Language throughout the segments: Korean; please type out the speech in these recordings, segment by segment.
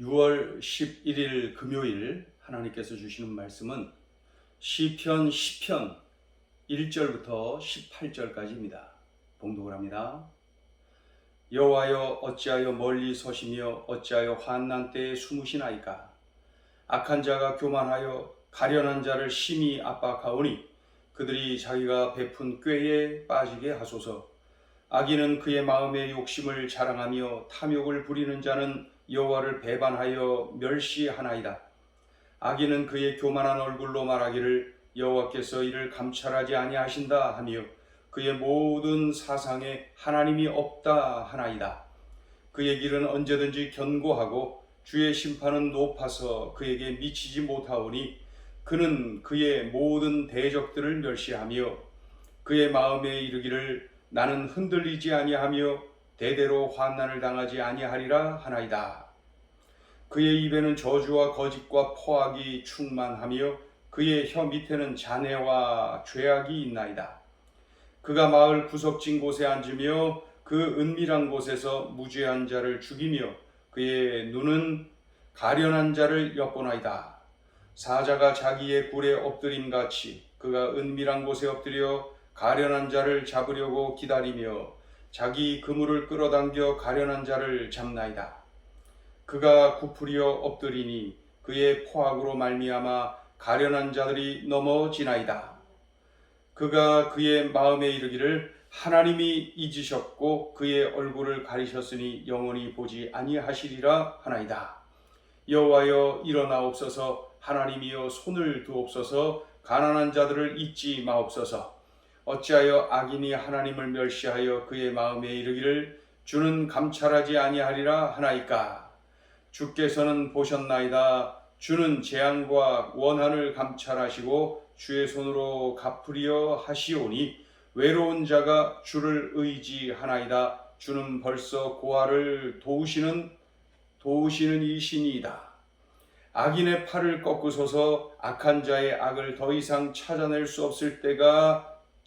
6월 11일 금요일 하나님께서 주시는 말씀은 시편 10편 1절부터 18절까지입니다. 봉독을 합니다. 여호와여 어찌하여 멀리 서시며 어찌하여 환난 때에 숨으시나이까 악한 자가 교만하여 가련한 자를 심히 압박하오니 그들이 자기가 베푼 꾀에 빠지게 하소서 악인은 그의 마음의 욕심을 자랑하며 탐욕을 부리는 자는 여호와를 배반하여 멸시하나이다. 악인은 그의 교만한 얼굴로 말하기를 여호와께서 이를 감찰하지 아니하신다 하며 그의 모든 사상에 하나님이 없다 하나이다. 그의 길은 언제든지 견고하고 주의 심판은 높아서 그에게 미치지 못하오니 그는 그의 모든 대적들을 멸시하며 그의 마음에 이르기를 나는 흔들리지 아니하며 대대로 환난을 당하지 아니하리라 하나이다. 그의 입에는 저주와 거짓과 포악이 충만하며 그의 혀 밑에는 잔해와 죄악이 있나이다. 그가 마을 구석진 곳에 앉으며 그 은밀한 곳에서 무죄한 자를 죽이며 그의 눈은 가련한 자를 엿보나이다. 사자가 자기의 굴에 엎드림 같이 그가 은밀한 곳에 엎드려 가련한 자를 잡으려고 기다리며 자기 그물을 끌어당겨 가련한 자를 잡나이다. 그가 구부려 엎드리니 그의 포악으로 말미암아 가련한 자들이 넘어지나이다. 그가 그의 마음에 이르기를 하나님이 잊으셨고 그의 얼굴을 가리셨으니 영원히 보지 아니하시리라 하나이다. 여호와여 일어나옵소서 하나님이여 손을 두옵소서 가난한 자들을 잊지 마옵소서 어찌하여 악인이 하나님을 멸시하여 그의 마음에 이르기를 주는 감찰하지 아니하리라 하나이까? 주께서는 보셨나이다. 주는 재앙과 원한을 감찰하시고 주의 손으로 갚으려 하시오니 외로운 자가 주를 의지하나이다. 주는 벌써 고아를 도우시는 도우시는 이신이다. 악인의 팔을 꺾으소서 악한 자의 악을 더 이상 찾아낼 수 없을 때가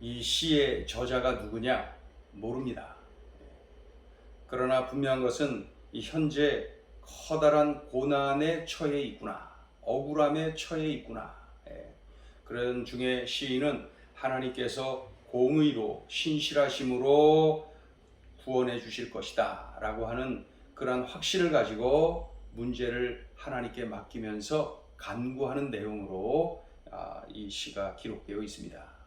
이 시의 저자가 누구냐? 모릅니다. 그러나 분명한 것은 이 현재 커다란 고난에 처해 있구나. 억울함에 처해 있구나. 예. 그런 중에 시인은 하나님께서 공의로 신실하심으로 구원해 주실 것이다 라고 하는 그러한 확신을 가지고 문제를 하나님께 맡기면서 간구하는 내용으로 아, 이 시가 기록되어 있습니다.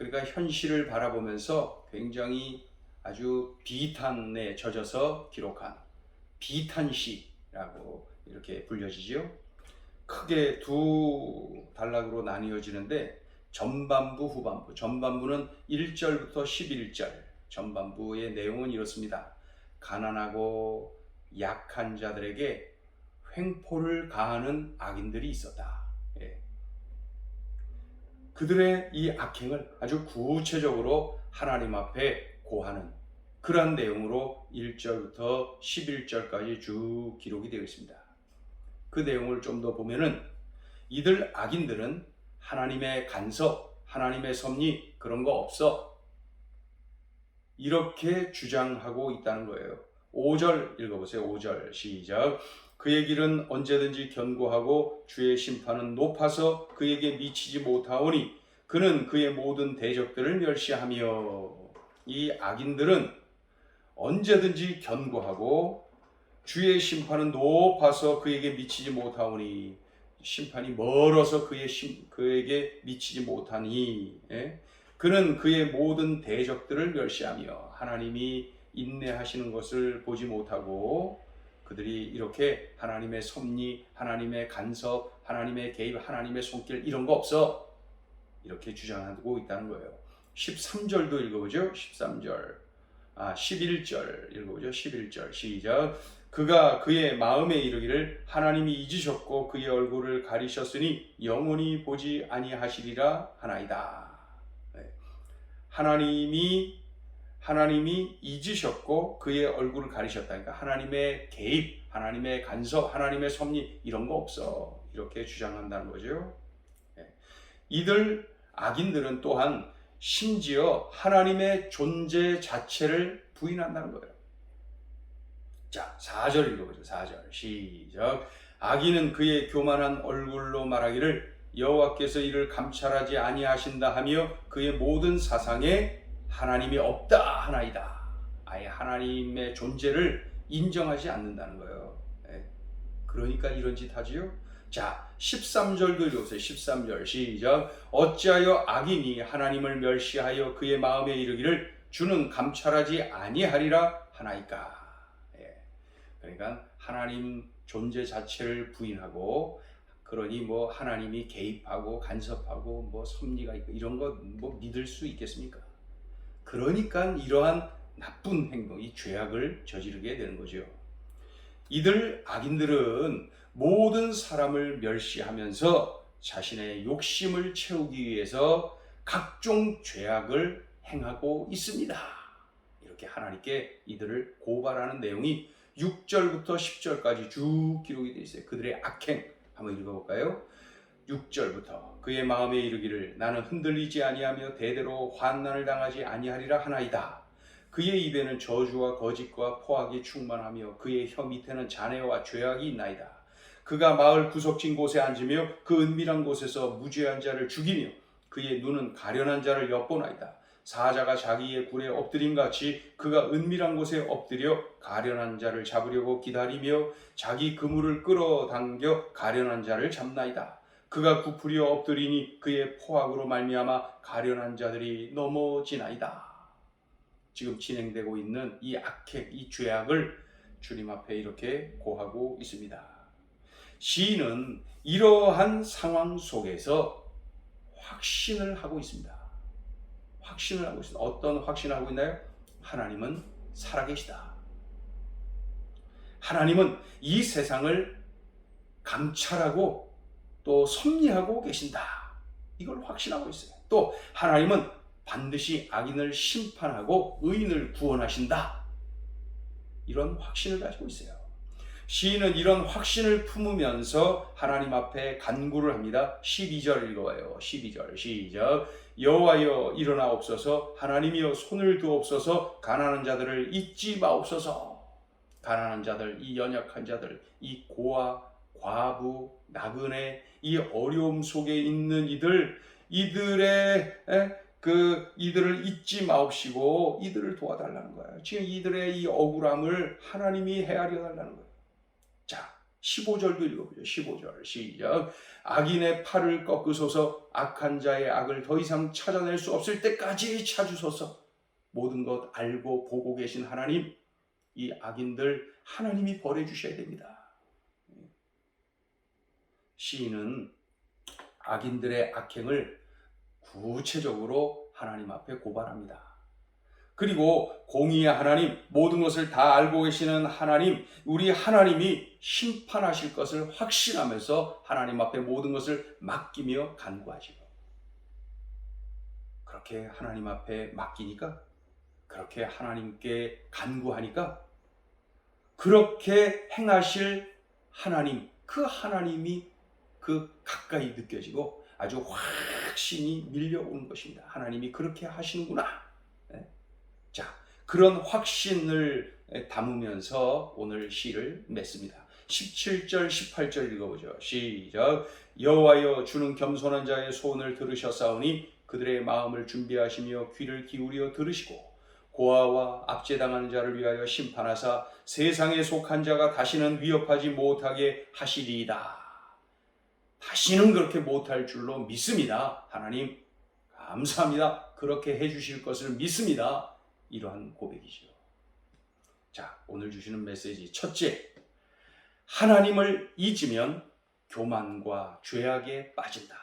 예. 그러니까 현실을 바라보면서 굉장히 아주 비탄에 젖어서 기록한 비탄시라고 이렇게 불려지지요. 크게 두 단락으로 나뉘어지는데 전반부, 후반부. 전반부는 1절부터 11절. 전반부의 내용은 이렇습니다. 가난하고 약한 자들에게 횡포를 가하는 악인들이 있었다. 예. 그들의 이 악행을 아주 구체적으로 하나님 앞에 고하는 그러한 내용으로 1절부터 11절까지 쭉 기록이 되어 있습니다. 그 내용을 좀 더 보면은 이들 악인들은 하나님의 간섭, 하나님의 섭리 그런 거 없어. 이렇게 주장하고 있다는 거예요. 5절 읽어보세요. 5절 시작. 그의 길은 언제든지 견고하고 주의 심판은 높아서 그에게 미치지 못하오니 그는 그의 모든 대적들을 멸시하며 이 악인들은 언제든지 견고하고 주의 심판은 높아서 그에게 미치지 못하오니 심판이 멀어서 그의 심, 그에게 미치지 못하니 예? 그는 그의 모든 대적들을 멸시하며 하나님이 인내하시는 것을 보지 못하고 그들이 이렇게 하나님의 섭리, 하나님의 간섭, 하나님의 개입, 하나님의 손길 이런 거 없어 이렇게 주장하고 있다는 거예요. 13절도 읽어보죠. 13절 아, 11절 읽어보죠. 11절 시작. 그가 그의 마음에 이르기를 하나님이 잊으셨고 그의 얼굴을 가리셨으니 영원히 보지 아니하시리라 하나이다. 네. 하나님이 하나님이 잊으셨고 그의 얼굴을 가리셨다. 그러니까 하나님의 개입, 하나님의 간섭, 하나님의 섭리 이런 거 없어. 이렇게 주장한다는 거죠. 네. 이들 악인들은 또한 심지어 하나님의 존재 자체를 부인한다는 거예요. 자, 4절 읽어보죠. 4절. 시작. 악인은 그의 교만한 얼굴로 말하기를 여호와께서 이를 감찰하지 아니하신다 하며 그의 모든 사상에 하나님이 없다 하나이다. 아예 하나님의 존재를 인정하지 않는다는 거예요. 예. 그러니까 이런 짓 하지요. 자, 13절도 읽어보세요. 13절 시작. 어찌하여 악인이 하나님을 멸시하여 그의 마음에 이르기를 주는 감찰하지 아니하리라 하나이까. 예. 그러니까 하나님 존재 자체를 부인하고 그러니 뭐 하나님이 개입하고 간섭하고 뭐 섭리가 있고 이런 거 뭐 믿을 수 있겠습니까? 그러니까 이러한 나쁜 행동, 이 죄악을 저지르게 되는 거죠. 이들 악인들은 모든 사람을 멸시하면서 자신의 욕심을 채우기 위해서 각종 죄악을 행하고 있습니다. 이렇게 하나님께 이들을 고발하는 내용이 6절부터 10절까지 쭉 기록이 되어 있어요. 그들의 악행 한번 읽어볼까요? 6절부터 그의 마음에 이르기를 나는 흔들리지 아니하며 대대로 환난을 당하지 아니하리라 하나이다. 그의 입에는 저주와 거짓과 포악이 충만하며 그의 혀 밑에는 잔해와 죄악이 있나이다. 그가 마을 구석진 곳에 앉으며 그 은밀한 곳에서 무죄한 자를 죽이며 그의 눈은 가련한 자를 엿보나이다. 사자가 자기의 굴에 엎드림 같이 그가 은밀한 곳에 엎드려 가련한 자를 잡으려고 기다리며 자기 그물을 끌어당겨 가련한 자를 잡나이다. 그가 구부려 엎드리니 그의 포악으로 말미암아 가련한 자들이 넘어지나이다. 지금 진행되고 있는 이 악행, 이 죄악을 주님 앞에 이렇게 고하고 있습니다. 시인은 이러한 상황 속에서 확신을 하고 있습니다. 확신을 하고 있습니다. 어떤 확신을 하고 있나요? 하나님은 살아계시다. 하나님은 이 세상을 감찰하고 또 섭리하고 계신다. 이걸 확신하고 있어요. 또 하나님은 반드시 악인을 심판하고 의인을 구원하신다. 이런 확신을 가지고 있어요. 시인은 이런 확신을 품으면서 하나님 앞에 간구를 합니다. 12절 읽어봐요. 12절 시작. 여호와여 일어나옵소서 하나님이여 손을 두옵소서 가난한 자들을 잊지 마옵소서 가난한 자들 이 연약한 자들 이 고아 과부 나그네 이 어려움 속에 있는 이들 이들의 에? 그 이들을 잊지 마옵시고 이들을 도와달라는 거예요. 지금 이들의 이 억울함을 하나님이 헤아려 달라는 거예요. 자, 15절도 읽어보죠. 15절 시작. 악인의 팔을 꺾으소서 악한 자의 악을 더 이상 찾아낼 수 없을 때까지 찾으소서. 모든 것 알고 보고 계신 하나님, 이 악인들 하나님이 벌해 주셔야 됩니다. 시인은 악인들의 악행을 구체적으로 하나님 앞에 고발합니다. 그리고 공의의 하나님, 모든 것을 다 알고 계시는 하나님, 우리 하나님이 심판하실 것을 확신하면서 하나님 앞에 모든 것을 맡기며 간구하지요. 그렇게 하나님 앞에 맡기니까, 그렇게 하나님께 간구하니까, 그렇게 행하실 하나님, 그 하나님이 그 가까이 느껴지고 아주 확신이 밀려오는 것입니다. 하나님이 그렇게 하시는구나. 네. 자, 그런 확신을 담으면서 오늘 시를 맺습니다. 17절, 18절 읽어보죠. 시작. 여호와여 주는 겸손한 자의 소원을 들으셨사오니 그들의 마음을 준비하시며 귀를 기울여 들으시고 고아와 압제당하는 자를 위하여 심판하사 세상에 속한 자가 다시는 위협하지 못하게 하시리이다. 다시는 그렇게 못할 줄로 믿습니다. 하나님, 감사합니다. 그렇게 해주실 것을 믿습니다. 이러한 고백이죠. 자, 오늘 주시는 메시지. 첫째, 하나님을 잊으면 교만과 죄악에 빠진다.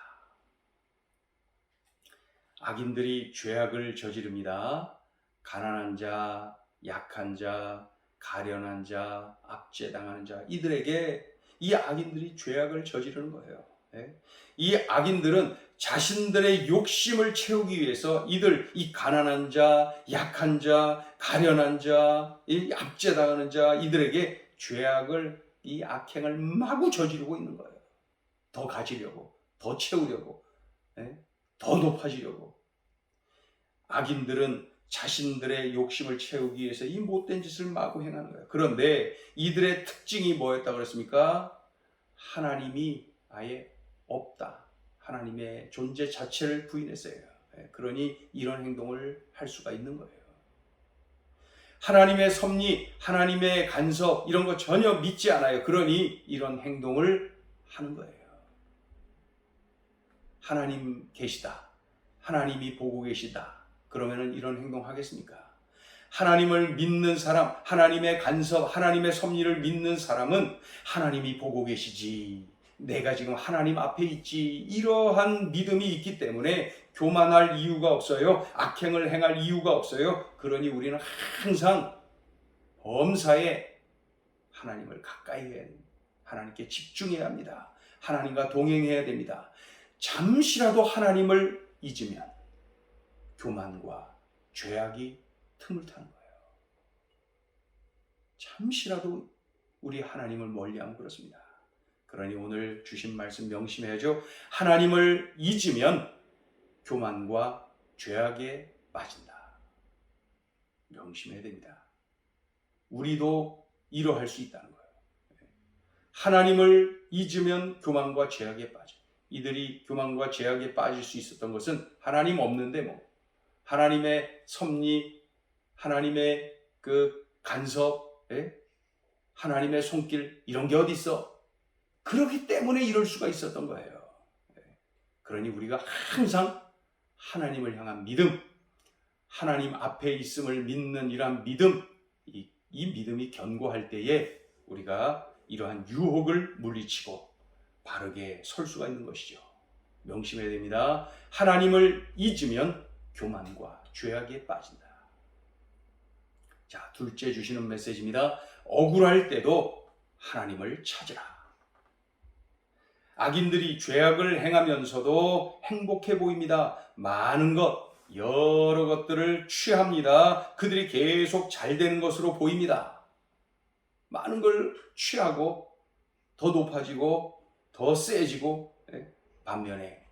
악인들이 죄악을 저지릅니다. 가난한 자, 약한 자, 가련한 자, 압제당하는 자 이들에게 이 악인들이 죄악을 저지르는 거예요. 예? 이 악인들은 자신들의 욕심을 채우기 위해서 이들 이 가난한 자, 약한 자, 가련한 자, 이 압제당하는 자 이들에게 죄악을 이 악행을 마구 저지르고 있는 거예요. 더 가지려고, 더 채우려고, 예? 더 높아지려고. 악인들은 자신들의 욕심을 채우기 위해서 이 못된 짓을 마구 행하는 거예요. 그런데 이들의 특징이 뭐였다고 그랬습니까? 하나님이 아예 없다. 하나님의 존재 자체를 부인했어요. 예, 그러니 이런 행동을 할 수가 있는 거예요. 하나님의 섭리, 하나님의 간섭 이런 거 전혀 믿지 않아요. 그러니 이런 행동을 하는 거예요. 하나님 계시다. 하나님이 보고 계시다. 그러면은 이런 행동 하겠습니까? 하나님을 믿는 사람, 하나님의 간섭, 하나님의 섭리를 믿는 사람은 하나님이 보고 계시지. 내가 지금 하나님 앞에 있지. 이러한 믿음이 있기 때문에 교만할 이유가 없어요. 악행을 행할 이유가 없어요. 그러니 우리는 항상 범사에 하나님을 가까이 해야 됩니다. 하나님께 집중해야 합니다. 하나님과 동행해야 됩니다. 잠시라도 하나님을 잊으면 교만과 죄악이 틈을 타는 거예요. 잠시라도 우리 하나님을 멀리하면 그렇습니다. 그러니 오늘 주신 말씀 명심해야죠. 하나님을 잊으면 교만과 죄악에 빠진다. 명심해야 됩니다. 우리도 이러할 수 있다는 거예요. 하나님을 잊으면 교만과 죄악에 빠져. 이들이 교만과 죄악에 빠질 수 있었던 것은 하나님 없는데 뭐 하나님의 섭리, 하나님의 그 간섭, 예? 하나님의 손길 이런 게 어디 있어? 그렇기 때문에 이럴 수가 있었던 거예요. 예. 그러니 우리가 항상 하나님을 향한 믿음, 하나님 앞에 있음을 믿는 이러한 믿음, 이, 이 믿음이 견고할 때에 우리가 이러한 유혹을 물리치고 바르게 설 수가 있는 것이죠. 명심해야 됩니다. 하나님을 잊으면 교만과 죄악에 빠진다. 자, 둘째 주시는 메시지입니다. 억울할 때도 하나님을 찾으라. 악인들이 죄악을 행하면서도 행복해 보입니다. 많은 것, 여러 것들을 취합니다. 그들이 계속 잘 되는 것으로 보입니다. 많은 걸 취하고 더 높아지고 더 세지고 예? 반면에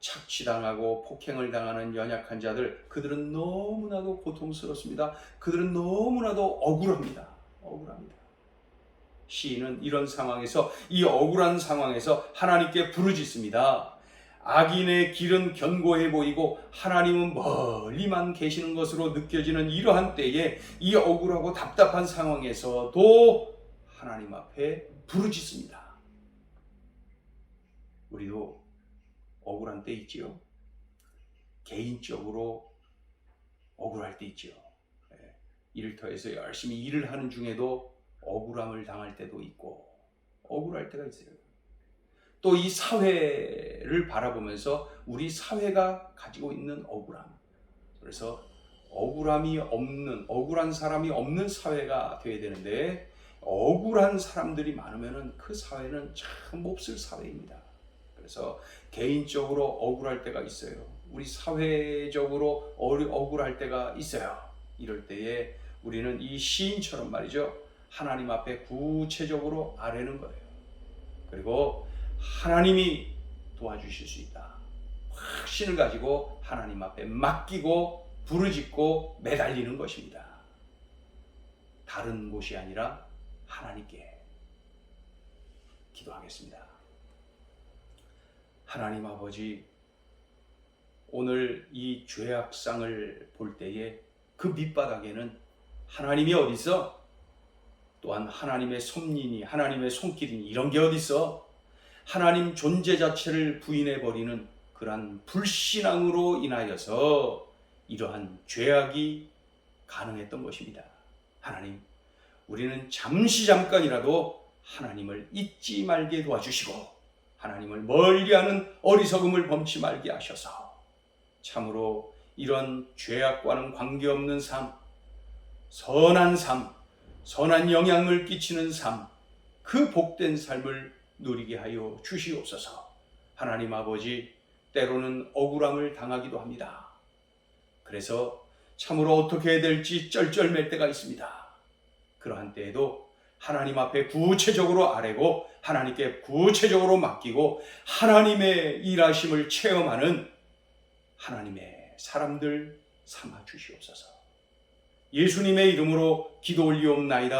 착취당하고 폭행을 당하는 연약한 자들 그들은 너무나도 고통스럽습니다. 그들은 너무나도 억울합니다. 억울합니다. 시인은 이런 상황에서 이 억울한 상황에서 하나님께 부르짖습니다. 악인의 길은 견고해 보이고 하나님은 멀리만 계시는 것으로 느껴지는 이러한 때에 이 억울하고 답답한 상황에서도 하나님 앞에 부르짖습니다. 우리도 억울한 때 있지요. 개인적으로 억울할 때 있지요. 예, 일터에서 열심히 일을 하는 중에도 억울함을 당할 때도 있고 억울할 때가 있어요. 또 이 사회를 바라보면서 우리 사회가 가지고 있는 억울함. 그래서 억울함이 없는 억울한 사람이 없는 사회가 되어야 되는데 억울한 사람들이 많으면은 그 사회는 참 몹쓸 사회입니다. 그래서 개인적으로 억울할 때가 있어요. 우리 사회적으로 억울할 때가 있어요. 이럴 때에 우리는 이 시인처럼 말이죠. 하나님 앞에 구체적으로 아뢰는 거예요. 그리고 하나님이 도와주실 수 있다. 확신을 가지고 하나님 앞에 맡기고 부르짖고 매달리는 것입니다. 다른 곳이 아니라 하나님께 기도하겠습니다. 하나님 아버지, 오늘 이 죄악상을 볼 때에 그 밑바닥에는 하나님이 어디 있어? 또한 하나님의 섭리니 하나님의 손길이니 이런 게 어디 있어? 하나님 존재 자체를 부인해 버리는 그러한 불신앙으로 인하여서 이러한 죄악이 가능했던 것입니다. 하나님, 우리는 잠시 잠깐이라도 하나님을 잊지 말게 도와주시고 하나님을 멀리 하는 어리석음을 범치 말게 하셔서 참으로 이런 죄악과는 관계없는 삶, 선한 삶, 선한 영향을 끼치는 삶, 그 복된 삶을 누리게 하여 주시옵소서. 하나님 아버지, 때로는 억울함을 당하기도 합니다. 그래서 참으로 어떻게 해야 될지 쩔쩔맬 때가 있습니다. 그러한 때에도 하나님 앞에 구체적으로 아뢰고 하나님께 구체적으로 맡기고 하나님의 일하심을 체험하는 하나님의 사람들 삼아 주시옵소서. 예수님의 이름으로 기도 올리옵나이다.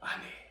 아멘.